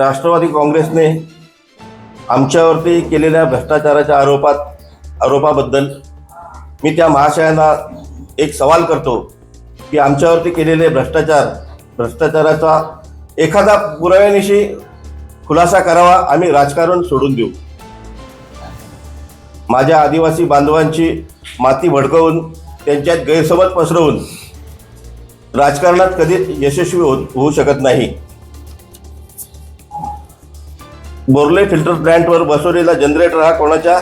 राष्ट्रवादी काँग्रेसने आमच्यावरती केलेल्या भ्रष्टाचाराच्या आरोपात आरोपाबद्दल मी त्या महाशयांना एक सवाल करतो की आमच्यावरती केलेले भ्रष्टाचार भ्रष्टाचाराचा एखादा पुराव्यानिशी खुलासा करावा आम्ही राजकारण सोडून देऊ. माझ्या आदिवासी बांधवांची माती भडकवून त्यांच्यात गैरसमज पसरवून राजकारणात कधीच यशस्वी हो होऊ शकत नाही. बोर्ले फिल्टर प्लॅन्टवर बसवलेला जनरेटर हा कोणाच्या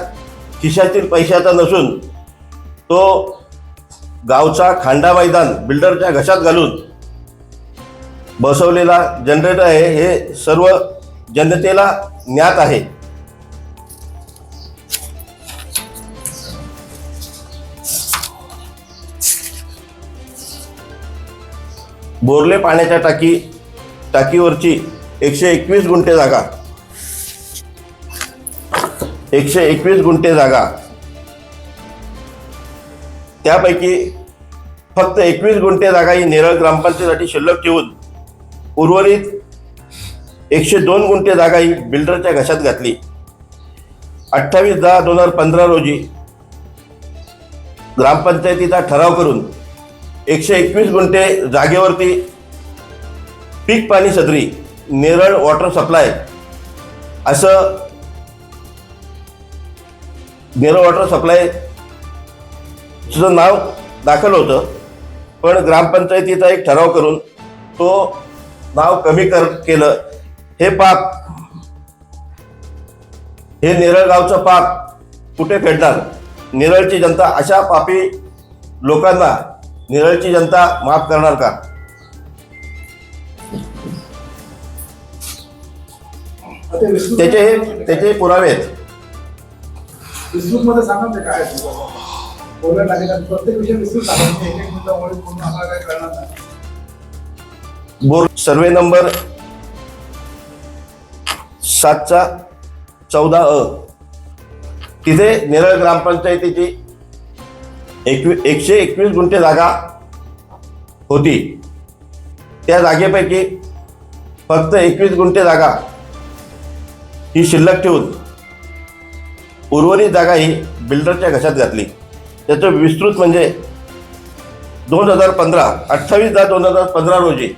खिशातील पैशाचा नसून तो गावचा खांडा मैदान बिल्डरच्या घशात घालून बसवलेला जनरेटर आहे. हे सर्व जनतेला ज्ञात आहे. बोरले पाण्याच्या टाकी टाकीवरची एकशे एकवीस गुंठे जागा. एकशे एकवीस गुंठे जागा. त्यापैकी फक्त एकवीस गुंठे जागा ही नेरळ ग्रामपंचायतीसाठी शिल्लक ठेवून उर्वरित एकशे दोन गुंठे जागा ही बिल्डरच्या घशात घातली. अठ्ठावीस दहा दोन हजार पंधरा रोजी ग्रामपंचायतीचा ठराव करून एकशे एकवीस गुंठे जागेवरती पीक पाणी सदरी नेरळ वॉटर सप्लाय असं नेरळ वॉटर सप्लाय नाव दाखल होतं. पण ग्रामपंचायतीचा एक ठराव करून तो नाव कमी कर केलं. हे पाप हे नेरळ गावचं पाप कुठे फेडणार? नेरळची जनता अशा पापी लोकांना नेरळची जनता माफ करणार का? त्याचे हे त्याचे पुरावे आहेत. विस्तृत मध्ये सांगा ते काय आहे. लागेल. प्रत्येक विषय विस्तृत सांगा. म्हणजे एक एक मुद्द्यामुळे पूर्ण आम्हाला काय कळणार नाही. बोर सर्वे नंबर सातचा चौदा अ. तिथे नेरळ ग्रामपंचायतीची एकवी एकशे एकवीस गुंठे जागा होती. त्या जागेपैकी फक्त एकवीस गुंठे जागा ही शिल्लक ठेवून उर्वरित जागा ही बिल्डरच्या घशात घातली. त्याचं विस्तृत म्हणजे दोन हजार पंधरा अठ्ठावीस दहा दोन हजार पंधरा रोजी.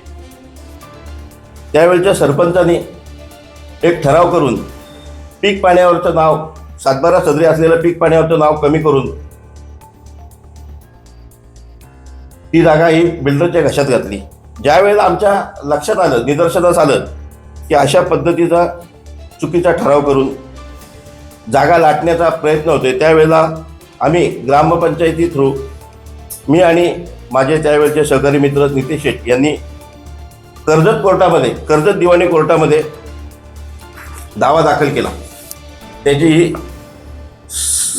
त्यावेळच्या सरपंचांनी एक ठराव करून पीक पाण्यावरचं नाव सातबारा सदरी असलेलं पीक पाण्यावरचं नाव कमी करून ती जागा ही बिल्डरच्या घशात घातली. ज्यावेळेला आमच्या लक्षात आलं निदर्शनास आलं की अशा पद्धतीचा चुकीचा ठराव करून जागा लाटण्याचा प्रयत्न होतोय. त्यावेळेला आम्ही ग्रामपंचायती थ्रू मी आणि माझे त्यावेळेचे सहकारी मित्र नितीश शेठ यांनी कर्जत कोर्टामध्ये कर्जत दिवाणी कोर्टामध्ये दावा दाखल केला. त्याची ही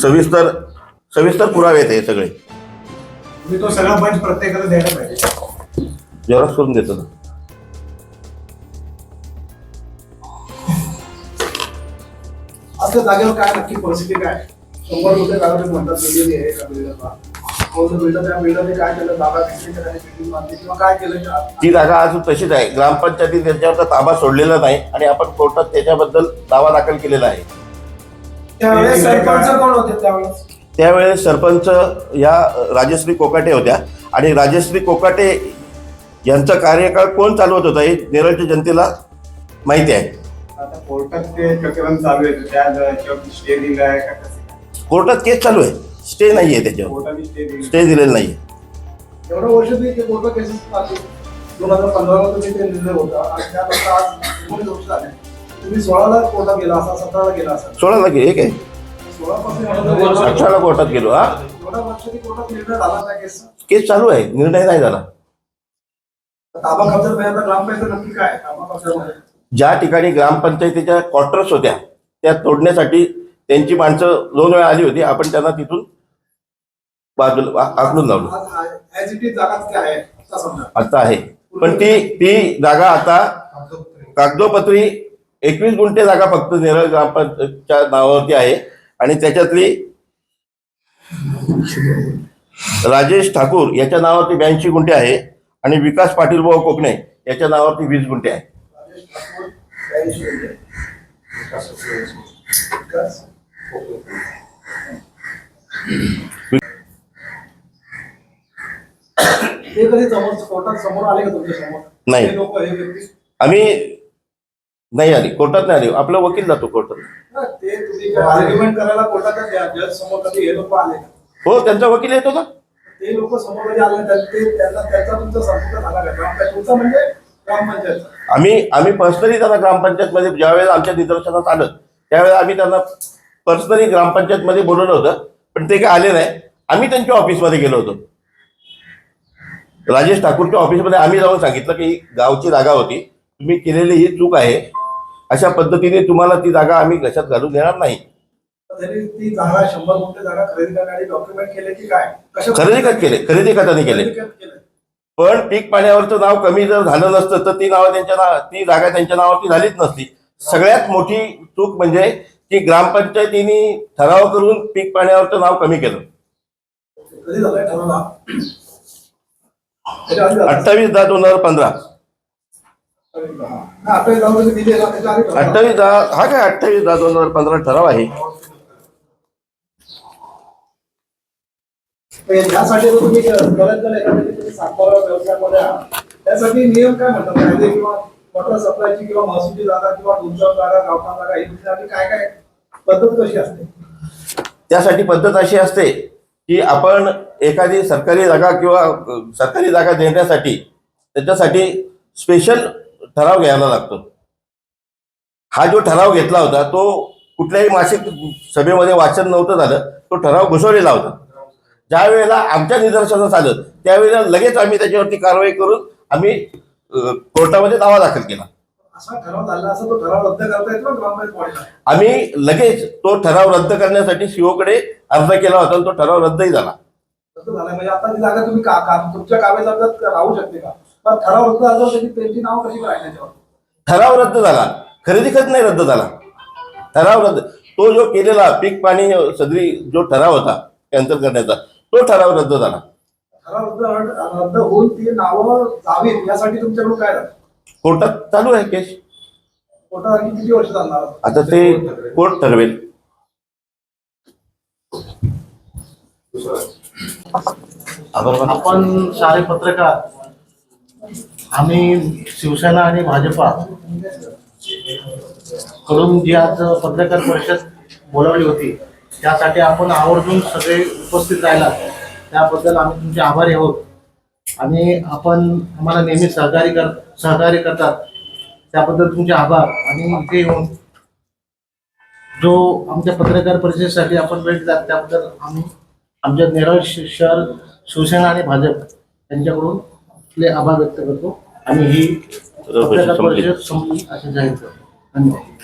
सविस्तर सविस्तर पुरावे आहेत हे सगळे. तो सगळा बंच प्रत्येकाला द्यायला पाहिजे. जेरॉक्स करून देतो ना. असल्या जागेवर काय नक्की परिस्थिती काय? शंभर रुपये कागद म्हणतात दिलेली आहे बिल्डरला जागा का ती जागा अजून तशीच आहे. ग्रामपंचायतीने त्याच्यावरचा ताबा सोडलेला नाही आणि आपण कोर्टात त्याच्याबद्दल दावा दाखल केलेला आहे. त्यावेळेस सरपंच कोण होते त्यावेळेस? त्यावेळेस सरपंच या राजश्री कोकाटे होत्या. आणि राजश्री कोकाटे यांचा कार्यकाळ कोण चालवत होता हे नेरळच्या जनतेला माहिती आहे. आता कोर्टात ते प्रकरण चालू आहे. स्टे दिला आहे का कसं? काय? कोर्टात केस चालू आहे. स्टे नाही आहे त्याच्यावर. कोर्टाने स्टे दिला. स्टे दिलेला नाही एवढं वर्ष ते ते कोर्ट केसेस चालू दोन हजार पंधराला तुम्ही ते निर्णय होता आणि त्यानंतर आज एकोणीस वर्ष झाले तुम्ही सोळाला कोर्टात गेला असा सतराला गेला असा सोळा लाख एक आहे सोळा पासून अठराला कोर्टात गेलो हा? एवढ्या वर्षांनी कोर्टात निर्णय झाला त्या केस? केस चालू आहे. निर्णय नाही झाला. ताबा कब्जा ग्रामपंचायत नक्की काय ताबा कब्जामध्ये ज्या ठिकाणी ग्रामपंचायतीच्या क्वार्टर्स होत्या त्या तोडण्यासाठी त्यांची माणसं दोन वेळा आली होती. आपण त्यांना तिथून बाजूला लावलं. आता आहे. पण ती ती जागा आता कागदोपत्री एकवीस गुंठे जागा फक्त नेरळ ग्रामपंचायतच्या नावावरती आहे. आणि त्याच्यातली राजेश ठाकूर याच्या नावावरती ब्याऐंशी गुंठे आहे. आणि विकास पाटील भाऊ कोकणे याच्या नावावरती वीस गुंठे आहे. काय इश्यू विकास? ते कधी समोर कोर्टात समोर आले का तुमच्यासमोर नाही. लोक हे व्यक्ती आम्ही नाही आली कोर्टात नाही आली आपला वकील जातो कोर्टात हा, ते तुम्ही आर्ग्युमेंट करायला कोर्टात जज समोर कधी हे लोक आले का हो त्यांचा वकील येतो ना ते लोक समोर कधी आले ते त्यांना त्याचा तुमचा संपर्क झाला का तुमचा म्हणजे आम्ही आम्ही पर्सनली त्यांना ग्रामपंचायतमध्ये ज्यावेळेला आमच्या निदर्शनात आलं त्यावेळेला आम्ही त्यांना पर्सनली ग्रामपंचायतमध्ये बोलवलं होतं पण ते काय आले नाही. आम्ही त्यांच्या ऑफिसमध्ये गेलो होतो. राजेश ठाकूरच्या ऑफिसमध्ये आम्ही जाऊन सांगितलं की ही गावची जागा होती. तुम्ही केलेली ही चूक आहे. अशा पद्धतीने तुम्हाला ती जागा आम्ही घशात घालून देणार नाही. तर त्यांनी ती जागा शंभर गुंठे जागा खरेदी करण्यासाठी डॉक्युमेंट केले की काय? कशा खरेदी खत केले? खरेदी खताने केले? पण पीक पाण्यावरचं नाव कमी जर झालं नसतं तर ती नावं त्यांच्या नाव ती जागा त्यांच्या नावावरती झालीच नसती. सगळ्यात मोठी चूक म्हणजे की ग्रामपंचायतीने ठराव करून पीक पाण्यावरचं नाव कमी केलं. अठ्ठावीस दहा दोन हजार पंधरा. अठ्ठावीस दहा हा काय अठ्ठावीस दहा दोन हजार पंधरा ठराव आहे? यासाठी जर तुम्ही करत जर एखाद्या तुम्ही सातबारा व्यवसायामध्ये आहात. त्यासाठी नियम काय म्हणतात? कायदे किंवा वॉटर सप्लायची किंवा महसूलची जागा किंवा तुमच्या जागा गावठाण जागा ही तुमच्यासाठी काय काय पद्धत कशी असते? त्यासाठी पद्धत अशी असते की आपण एखादी सरकारी जागा किंवा सरकारी जागा देण्यासाठी त्याच्यासाठी स्पेशल ठराव घ्यायला लागतो. हा जो ठराव घेतला होता तो कुठल्याही मासिक सभेमध्ये वाचन नव्हतं झालं तो ठराव घुसवलेला होता. ज्या वेळेला आमच्या निदर्शनास आलं त्यावेळेला लगेच आम्ही त्याच्यावरती कारवाई करून आम्ही कोर्टामध्ये दावा दाखल केला. आम्ही लगेच तो ठराव रद्द करण्यासाठी सीओकडे अर्ज केला होता आणि तो ठराव रद्दही झाला. रद्द झालाय म्हणजे आता ती जागा तुम्ही का का- तुमच्या कागदात राहू शकते का? पण ठराव रद्द झाला त्याची त्यांची नाव कशी काय त्याच्यावर? ठराव रद्द झाला. खरेदी खत नाही रद्द झाला. ठराव रद्द तो जो केलेला पीक पाणी सदरी जो ठराव होता कॅन्सल करण्याचा तो ठराव रद्द झाला. रद्द रद्द होऊन ती नावं जावीत यासाठी तुमच्याकडून काय झालं? कोर्टात चालू आहे केस. कोर्टात आणखी किती वर्ष चालणार? आता ते कोर्ट ठरवेल. आपण सारे पत्रकार आम्ही शिवसेना आणि भाजपा कडून जी आज पत्रकार परिषद बोलावली होती त्यासाठी आपण आवर्जून सगळे उपस्थित राहिला त्याबद्दल आम्ही तुमचे आभारी आहोत. आणि आपण आम्हाला नेहमी सहकार्य कर सहकार्य करतात. त्याबद्दल तुमचे आभार. आणि इथे येऊन जो आमच्या पत्रकार परिषदेसाठी आपण वेळ दिला त्याबद्दल आम्ही आमच्या नेरळ शहर शिवसेना आणि भाजप यांच्याकडून आपले आभार व्यक्त करतो. आणि ही पत्रकार परिषद संपली असे जाहीर करतो धन्यवाद.